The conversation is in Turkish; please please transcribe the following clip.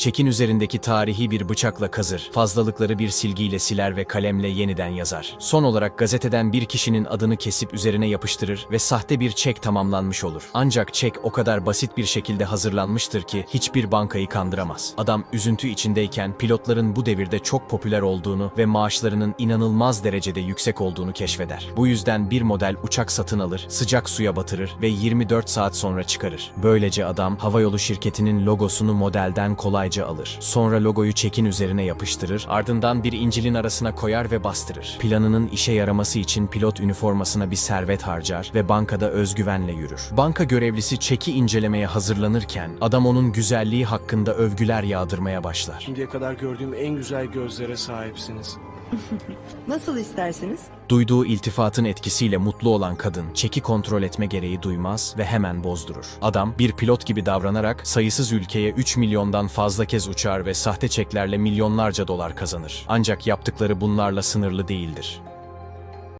Çekin üzerindeki tarihi bir bıçakla kazır, fazlalıkları bir silgiyle siler ve kalemle yeniden yazar. Son olarak gazeteden bir kişinin adını kesip üzerine yapıştırır ve sahte bir çek tamamlanmış olur. Ancak çek o kadar basit bir şekilde hazırlanmıştır ki hiçbir bankayı kandıramaz. Adam üzüntü içindeyken pilotların bu devirde çok popüler olduğunu ve maaşlarının inanılmaz derecede yüksek olduğunu keşfeder. Bu yüzden bir model uçak satın alır, sıcak suya batırır ve 24 saat sonra çıkarır. Böylece adam havayolu şirketinin logosunu modelden kolayca alır. Sonra logoyu çekin üzerine yapıştırır, ardından bir incilin arasına koyar ve bastırır. Planının işe yaraması için pilot üniformasına bir servet harcar ve bankada özgüvenle yürür. Banka görevlisi çeki incelemeye hazırlanırken adam onun güzelliği hakkında övgüler yağdırmaya başlar. Şimdiye kadar gördüğüm en güzel gözlere sahipsiniz. Nasıl isterseniz? Duyduğu iltifatın etkisiyle mutlu olan kadın çeki kontrol etme gereği duymaz ve hemen bozdurur. Adam bir pilot gibi davranarak sayısız ülkeye 3 milyondan fazla kez uçar ve sahte çeklerle milyonlarca dolar kazanır. Ancak yaptıkları bunlarla sınırlı değildir.